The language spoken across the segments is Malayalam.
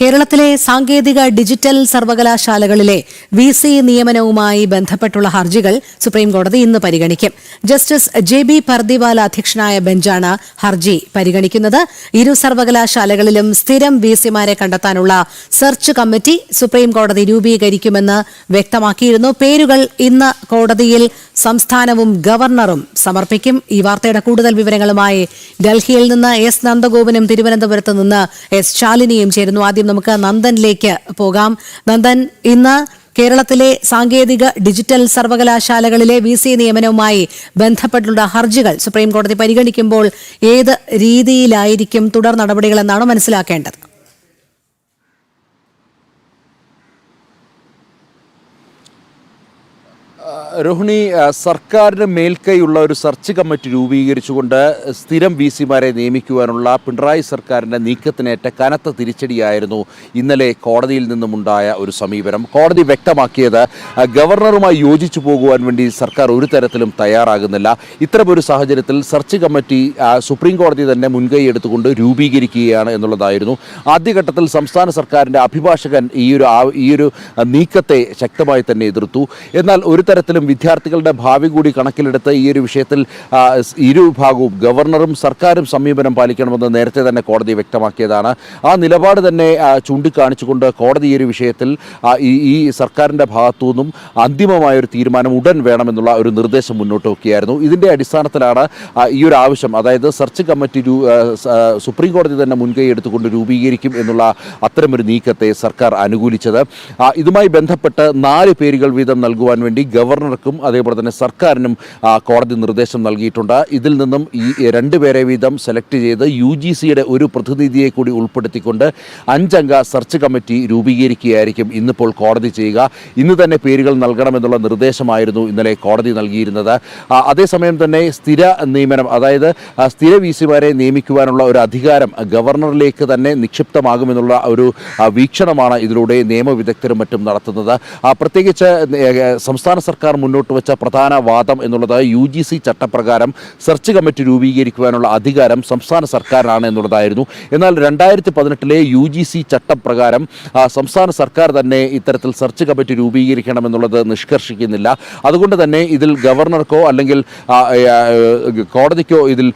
കേരളത്തിലെ സാങ്കേതിക ഡിജിറ്റൽ സർവകലാശാലകളിലെ വി സി നിയമനവുമായി ബന്ധപ്പെട്ടുള്ള ഹർജികൾ സുപ്രീംകോടതി ഇന്ന് പരിഗണിക്കും. ജസ്റ്റിസ് ജെ ബി പർദിവാല അധ്യക്ഷനായ ബെഞ്ചാണ് ഹർജി പരിഗണിക്കുന്നത്. ഇരു സർവകലാശാലകളിലും സ്ഥിരം വി സിമാരെ കണ്ടെത്താനുള്ള സെർച്ച് കമ്മിറ്റി സുപ്രീംകോടതി രൂപീകരിക്കുമെന്ന് വ്യക്തമാക്കിയിരുന്നു. പേരുകൾ ഇന്ന് കോടതിയിൽ സംസ്ഥാനവും ഗവർണറും സമർപ്പിക്കും. ഈ വാർത്തയുടെ കൂടുതൽ വിവരങ്ങളുമായി ഡൽഹിയിൽ നിന്ന് എസ് നന്ദഗോപനും തിരുവനന്തപുരത്ത് നിന്ന് എസ് ശാലിനിയും ചേരുന്നു. ആദ്യം നമുക്ക് നന്ദനിലേക്ക് പോകാം. നന്ദൻ ഇന്ന് കേരളത്തിലെ സാങ്കേതിക ഡിജിറ്റൽ സർവകലാശാലകളിലെ വി സി നിയമനവുമായി ബന്ധപ്പെട്ടുള്ള ഹർജികൾ സുപ്രീംകോടതി പരിഗണിക്കുമ്പോൾ ഏത് രീതിയിലായിരിക്കും തുടർ നടപടികളെന്നാണ് മനസ്സിലാക്കേണ്ടത്? രോഹിണി സർക്കാരിന് മേൽക്കൈയുള്ള ഒരു സെർച്ച് കമ്മിറ്റി രൂപീകരിച്ചുകൊണ്ട് സ്ഥിരം വി സിമാരെ നിയമിക്കുവാനുള്ള പിണറായി സർക്കാരിന്റെ നീക്കത്തിനേറ്റ കനത്ത തിരിച്ചടിയായിരുന്നു ഇന്നലെ കോടതിയിൽ നിന്നുമുണ്ടായ ഒരു സമീപനം. കോടതി വ്യക്തമാക്കിയത് ഗവർണറുമായി യോജിച്ചു പോകുവാൻ വേണ്ടി സർക്കാർ ഒരു തരത്തിലും തയ്യാറാകുന്നില്ല. ഇത്തരമൊരു സാഹചര്യത്തിൽ സെർച്ച് കമ്മിറ്റി സുപ്രീം കോടതി തന്നെ മുൻകൈ എടുത്തുകൊണ്ട് രൂപീകരിക്കുകയാണ് എന്നുള്ളതായിരുന്നു. ആദ്യഘട്ടത്തിൽ സംസ്ഥാന സർക്കാരിന്റെ അഭിഭാഷകൻ ഈ ഒരു ആ- ഈ ഒരു നീക്കത്തെ ശക്തമായി തന്നെ എതിർത്തു. എന്നാൽ ഒരു തരത്തിലും വിദ്യാർത്ഥികളുടെ ഭാവി കൂടി കണക്കിലെടുത്ത് ഈ ഒരു വിഷയത്തിൽ ഇരുവിഭാഗവും ഗവർണറും സർക്കാരും സമീപനം പാലിക്കണമെന്ന് നേരത്തെ തന്നെ കോടതി വ്യക്തമാക്കിയതാണ്. ആ നിലപാട് തന്നെ ചൂണ്ടിക്കാണിച്ചുകൊണ്ട് കോടതി ഈ ഒരു വിഷയത്തിൽ ഈ സർക്കാരിന്റെ ഭാഗത്തു നിന്നും അന്തിമമായ ഒരു തീരുമാനം ഉടൻ വേണമെന്നുള്ള ഒരു നിർദ്ദേശം മുന്നോട്ട് വയ്ക്കുകയായിരുന്നു ഇതിന്റെ അടിസ്ഥാനത്തിലാണ് ഈ ഒരു ആവശ്യം. അതായത് സെർച്ച് കമ്മിറ്റി സുപ്രീം കോടതി തന്നെ മുൻകൈ എടുത്തുകൊണ്ട് രൂപീകരിക്കും എന്നുള്ള അത്തരമൊരു നീക്കത്തെ സർക്കാർ അനുകൂലിച്ചത്. ഇതുമായി ബന്ധപ്പെട്ട് നാല് പേരുകൾ വീതം നൽകുവാൻ വേണ്ടി ഗവർണർക്കും അതേപോലെ തന്നെ സർക്കാരിനും കോടതി നിർദ്ദേശം നൽകിയിട്ടുണ്ട്. ഇതിൽ നിന്നും ഈ രണ്ടുപേരെ വീതം സെലക്ട് ചെയ്ത് യു ജി സിയുടെ ഒരു പ്രതിനിധിയെ കൂടി ഉൾപ്പെടുത്തിക്കൊണ്ട് അഞ്ചംഗ സെർച്ച് കമ്മിറ്റി രൂപീകരിക്കുകയായിരിക്കും ഇന്നിപ്പോൾ കോടതി ചെയ്യുക. ഇന്ന് തന്നെ പേരുകൾ നൽകണമെന്നുള്ള നിർദ്ദേശമായിരുന്നു ഇന്നലെ കോടതി നൽകിയിരുന്നത്. അതേസമയം തന്നെ സ്ഥിര നിയമനം അതായത് സ്ഥിര വി സിമാരെ നിയമിക്കുവാനുള്ള ഒരു അധികാരം ഗവർണറിലേക്ക് തന്നെ നിക്ഷിപ്തമാകുമെന്നുള്ള ഒരു വീക്ഷണമാണ് ഇതിലൂടെ നിയമവിദഗ്ധരും മറ്റും നടത്തുന്നത്. പ്രത്യേകിച്ച് സംസ്ഥാന സർക്കാർ മുന്നോട്ട് വെച്ച പ്രധാന വാദം എന്നുള്ളത് യു ജി സി ചട്ടപ്രകാരം സെർച്ച് കമ്മിറ്റി രൂപീകരിക്കുവാനുള്ള അധികാരം സംസ്ഥാന സർക്കാരിനാണ് എന്നുള്ളതായിരുന്നു. എന്നാൽ രണ്ടായിരത്തി പതിനെട്ടിലെ യു ജി സി ചട്ടപ്രകാരം സംസ്ഥാന സർക്കാർ തന്നെ ഇത്തരത്തിൽ സെർച്ച് കമ്മിറ്റി രൂപീകരിക്കണമെന്നുള്ളത് നിഷ്കർഷിക്കുന്നില്ല. അതുകൊണ്ട് തന്നെ ഇതിൽ ഗവർണർക്കോ അല്ലെങ്കിൽ കോടതിക്കോ ഇതിൽ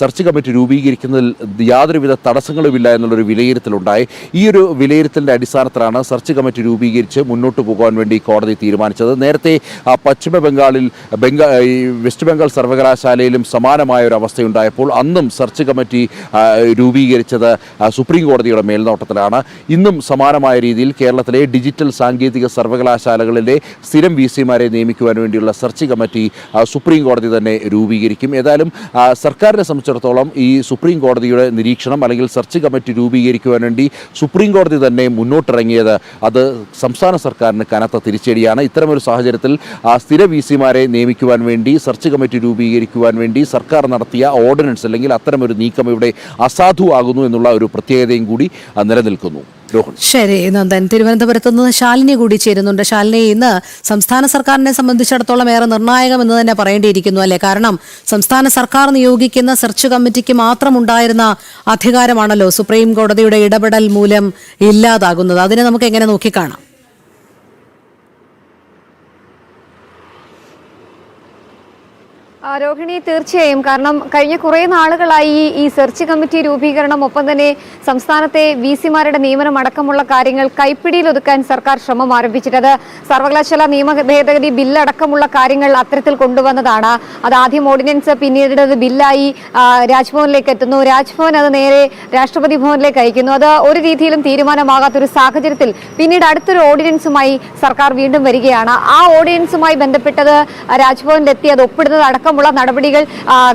സെർച്ച് കമ്മിറ്റി രൂപീകരിക്കുന്നതിൽ യാതൊരുവിധ തടസ്സങ്ങളുമില്ല എന്നുള്ളൊരു വിലയിരുത്തലുണ്ടായി. ഈ ഒരു വിലയിരുത്തലിന്റെ അടിസ്ഥാനത്തിലാണ് സെർച്ച് കമ്മിറ്റി രൂപീകരിച്ച് മുന്നോട്ട് പോകാൻ വേണ്ടി കോടതി തീരുമാനിച്ചത്. നേരത്തെ പശ്ചിമ ബംഗാളിൽ ബംഗാ ഈ വെസ്റ്റ് ബംഗാൾ സർവകലാശാലയിലും സമാനമായ ഒരു അവസ്ഥയുണ്ടായപ്പോൾ അന്നും സെർച്ച് കമ്മിറ്റി രൂപീകരിച്ചത് സുപ്രീം കോടതിയുടെ മേൽനോട്ടത്തിലാണ്. ഇന്നും സമാനമായ രീതിയിൽ കേരളത്തിലെ ഡിജിറ്റൽ സാങ്കേതിക സർവകലാശാലകളിലെ സ്ഥിരം വി സിമാരെ നിയമിക്കുവാൻ വേണ്ടിയുള്ള സെർച്ച് കമ്മിറ്റി സുപ്രീം കോടതി തന്നെ രൂപീകരിക്കും. ഏതായാലും സർക്കാരിനെ സംബന്ധിച്ചിടത്തോളം ഈ സുപ്രീം കോടതിയുടെ നിരീക്ഷണം അല്ലെങ്കിൽ സെർച്ച് കമ്മിറ്റി രൂപീകരിക്കുവാൻ വേണ്ടി സുപ്രീം കോടതി തന്നെ മുന്നോട്ടിറങ്ങിയത് അത് സംസ്ഥാന സർക്കാരിന് കനത്ത തിരിച്ചടിയാണ്. ഇത്തരമൊരു സാഹചര്യത്തിൽ സ്ഥിര വി സിമാരെ നിയമിക്കുവാൻ വേണ്ടി സെർച്ച് കമ്മിറ്റി രൂപീകരിക്കുവാൻ വേണ്ടി സർക്കാർ നടത്തിയ ഓർഡിനൻസ് അല്ലെങ്കിൽ അത്തരമൊരു നീക്കം ഇവിടെ അസാധുവാകുന്നു എന്നുള്ള ഒരു പ്രത്യേകതയും കൂടി നിലനിൽക്കുന്നു. ശരി നന്ദൻ തിരുവനന്തപുരത്ത് നിന്ന് ശാലിനി കൂടി ചേരുന്നുണ്ട്. ശാലിനി ഇന്ന് സംസ്ഥാന സർക്കാരിനെ സംബന്ധിച്ചിടത്തോളം ഏറെ നിർണായകം എന്ന് തന്നെ പറയേണ്ടിയിരിക്കുന്നു അല്ലേ? കാരണം സംസ്ഥാന സർക്കാർ നിയോഗിക്കുന്ന സെർച്ച് കമ്മിറ്റിക്ക് മാത്രം ഉണ്ടായിരുന്ന അധികാരമാണല്ലോ സുപ്രീം കോടതിയുടെ ഇടപെടൽ മൂലം ഇല്ലാതാകുന്നത്. അതിനെ നമുക്ക് എങ്ങനെ നോക്കിക്കാണാം? രോഹിണി തീർച്ചയായും. കാരണം കഴിഞ്ഞ കുറേ നാളുകളായി ഈ സെർച്ച് കമ്മിറ്റി രൂപീകരണം ഒപ്പം തന്നെ സംസ്ഥാനത്തെ വി സിമാരുടെ നിയമനം അടക്കമുള്ള കാര്യങ്ങൾ കൈപ്പിടിയിൽ ഒതുക്കാൻ സർക്കാർ ശ്രമം ആരംഭിച്ചിട്ടത് സർവകലാശാല നിയമ ഭേദഗതി ബില്ലടക്കമുള്ള കാര്യങ്ങൾ അത്തരത്തിൽ കൊണ്ടുവന്നതാണ്. അത് ആദ്യം ഓർഡിനൻസ് പിന്നീട് അത് ബില്ലായി രാജ്ഭവനിലേക്ക് എത്തുന്നു. രാജ്ഭവൻ അത് നേരെ രാഷ്ട്രപതി ഭവനിലേക്ക് അയക്കുന്നു. അത് ഒരു രീതിയിലും തീരുമാനമാകാത്ത ഒരു സാഹചര്യത്തിൽ പിന്നീട് അടുത്തൊരു ഓർഡിനൻസുമായി സർക്കാർ വീണ്ടും വരികയാണ്. ആ ഓർഡിനൻസുമായി ബന്ധപ്പെട്ടത് രാജ്ഭവനിലെത്തി അത് ഒപ്പിടുന്നത് അടക്കമുള്ള നടപടികൾ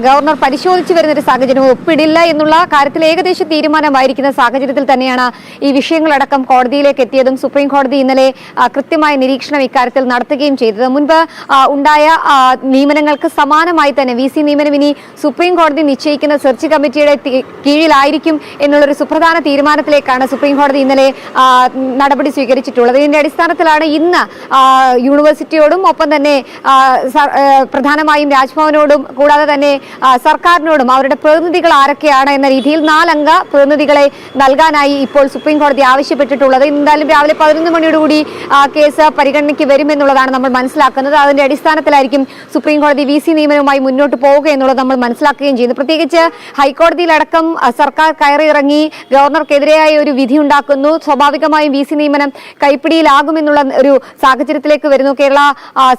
ഗവർണർ പരിശോധിച്ചു വരുന്ന ഒരു സാഹചര്യം ഒപ്പിടില്ല എന്നുള്ള കാര്യത്തിൽ ഏകദേശ തീരുമാനമായിരിക്കുന്ന സാഹചര്യത്തിൽ തന്നെയാണ് ഈ വിഷയങ്ങളടക്കം കോടതിയിലേക്ക് എത്തിയതും സുപ്രീം കോടതി ഇന്നലെ കൃത്യമായ നിരീക്ഷണം ഇക്കാര്യത്തിൽ നടത്തുകയും ചെയ്തത്. മുൻപ് ഉണ്ടായ നിയമനങ്ങൾക്ക് സമാനമായി തന്നെ വി സി നിയമനം ഇനി സുപ്രീം കോടതി നിശ്ചയിക്കുന്ന സെർച്ച് കമ്മിറ്റിയുടെ കീഴിലായിരിക്കും എന്നുള്ളൊരു സുപ്രധാന തീരുമാനത്തിലേക്കാണ് സുപ്രീം കോടതി ഇന്നലെ നടപടി സ്വീകരിച്ചിട്ടുള്ളത്. ഇതിന്റെ അടിസ്ഥാനത്തിലാണ് ഇന്ന് യൂണിവേഴ്സിറ്റിയോടും ഒപ്പം തന്നെ പ്രധാനമായും രാജ്ഭവൻ രാജ്ഭവനോടും കൂടാതെ തന്നെ സർക്കാരിനോടും അവരുടെ പ്രതിനിധികൾ ആരൊക്കെയാണ് എന്ന രീതിയിൽ നാലംഗ പ്രതിനിധികളെ നൽകാനായി ഇപ്പോൾ സുപ്രീം കോടതി ആവശ്യപ്പെട്ടിട്ടുള്ളത്. എന്തായാലും രാവിലെ പതിനൊന്ന് മണിയോടുകൂടി കേസ് പരിഗണനയ്ക്ക് വരുമെന്നുള്ളതാണ് നമ്മൾ മനസ്സിലാക്കുന്നത്. അതിന്റെ അടിസ്ഥാനത്തിലായിരിക്കും സുപ്രീം കോടതി വി സി നിയമനവുമായി മുന്നോട്ട് പോവുക എന്നുള്ളത് നമ്മൾ മനസ്സിലാക്കുകയും ചെയ്യുന്നു പ്രത്യേകിച്ച് ഹൈക്കോടതിയിലടക്കം സർക്കാർ കയറിയിറങ്ങി ഗവർണർക്കെതിരെയായ ഒരു വിധി ഉണ്ടാക്കുന്നു. സ്വാഭാവികമായും വി സി നിയമനം കൈപ്പിടിയിലാകുമെന്നുള്ള ഒരു സാഹചര്യത്തിലേക്ക് വരുന്നു. കേരള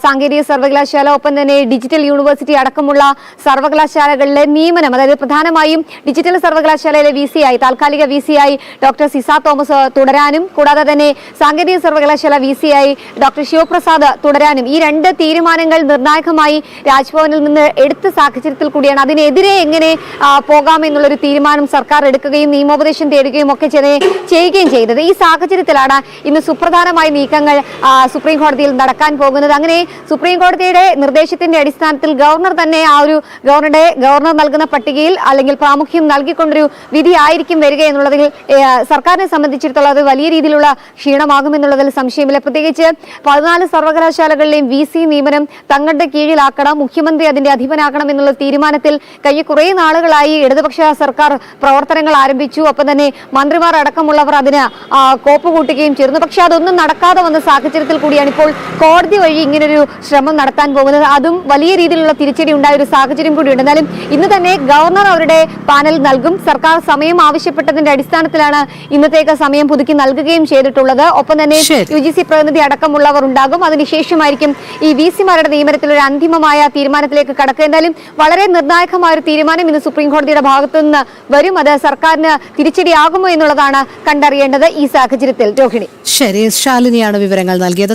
സാങ്കേതിക സർവകലാശാല ഒപ്പം തന്നെ ഡിജിറ്റൽ യൂണിവേഴ്സിറ്റി അടക്കമുള്ള സർവകലാശാലകളിലെ നിയമനം അതായത് പ്രധാനമായും ഡിജിറ്റൽ സർവകലാശാലയിലെ വി സി ആയി താൽക്കാലിക വി സി ആയി ഡോക്ടർ സിസ തോമസ് തുടരാനും കൂടാതെ തന്നെ സാങ്കേതിക സർവകലാശാല വി സി ആയി ഡോക്ടർ ശിവപ്രസാദ് തുടരാനും. ഈ രണ്ട് തീരുമാനങ്ങൾ നിർണായകമായി രാജ്ഭവനിൽ നിന്ന് എടുത്ത സാഹചര്യത്തിൽ കൂടിയാണ്. അതിനെതിരെ എങ്ങനെ പോകാമെന്നുള്ളൊരു തീരുമാനം സർക്കാർ എടുക്കുകയും നിയമോപദേശം തേടുകയും ഒക്കെ ചെയ്യുകയും ചെയ്തത്. ഈ സാഹചര്യത്തിലാണ് ഇന്ന് സുപ്രധാനമായ നീക്കങ്ങൾ സുപ്രീം കോടതിയിൽ നടക്കാൻ പോകുന്നത്. അങ്ങനെ സുപ്രീം കോടതിയുടെ നിർദ്ദേശത്തിന്റെ അടിസ്ഥാനത്തിൽ ഗവർണർ തന്നെ ആ ഒരു ഗവർണറുടെ ഗവർണർ നൽകുന്ന പട്ടികയിൽ അല്ലെങ്കിൽ പ്രാമുഖ്യം നൽകിക്കൊണ്ടൊരു വിധി ആയിരിക്കും വരിക എന്നുള്ളതിൽ സർക്കാരിനെ സംബന്ധിച്ചിടത്തോളം അത് വലിയ രീതിയിലുള്ള ക്ഷീണമാകുമെന്നുള്ളതിൽ സംശയമില്ല. പ്രത്യേകിച്ച് പതിനാല് സർവകലാശാലകളിലെയും വി സി നിയമനം തങ്ങളുടെ കീഴിലാക്കണം മുഖ്യമന്ത്രി അതിന്റെ അധിപനാക്കണം എന്നുള്ള തീരുമാനത്തിൽ കഴിഞ്ഞ കുറേ നാളുകളായി ഇടതുപക്ഷ സർക്കാർ പ്രവർത്തനങ്ങൾ ആരംഭിച്ചു. ഒപ്പം തന്നെ മന്ത്രിമാർ അടക്കമുള്ളവർ അതിന് കോപ്പ് കൂട്ടുകയും ചേർന്നു. പക്ഷെ അതൊന്നും നടക്കാതെ വന്ന സാഹചര്യത്തിൽ കൂടിയാണ് ഇപ്പോൾ കോടതി വഴി ഇങ്ങനൊരു ശ്രമം നടത്താൻ പോകുന്നത്. അതും വലിയ രീതിയിലുള്ള തിരിച്ചടി ഉണ്ടായ ഒരു സാഹചര്യം കൂടിയുണ്ട്. എന്നാലും ഇന്ന് തന്നെ ഗവർണർ അവരുടെ പാനൽ നൽകും. സർക്കാർ സമയം ആവശ്യപ്പെട്ടതിന്റെ അടിസ്ഥാനത്തിലാണ് ഇന്നത്തേക്ക് സമയം പുതുക്കി നൽകുകയും ചെയ്തിട്ടുള്ളത്. ഒപ്പം തന്നെ. യു ജി സി പ്രതിനിധി അടക്കമുള്ളവർ ഉണ്ടാകും. അതിനുശേഷമായിരിക്കും ഈ വി സിമാരുടെ നിയമനത്തിൽ ഒരു അന്തിമമായ തീരുമാനത്തിലേക്ക് കടക്കുക. എന്തായാലും വളരെ നിർണായകമായ ഒരു തീരുമാനം ഇന്ന് സുപ്രീം കോടതിയുടെ ഭാഗത്തു നിന്ന് വരും. അത് സർക്കാരിന് തിരിച്ചടിയാകുമോ എന്നുള്ളതാണ് കണ്ടറിയേണ്ടത് ഈ സാഹചര്യത്തിൽ. രോഹിണി. ശരി ശാലിനിയാണ് വിവരങ്ങൾ നൽകിയത്.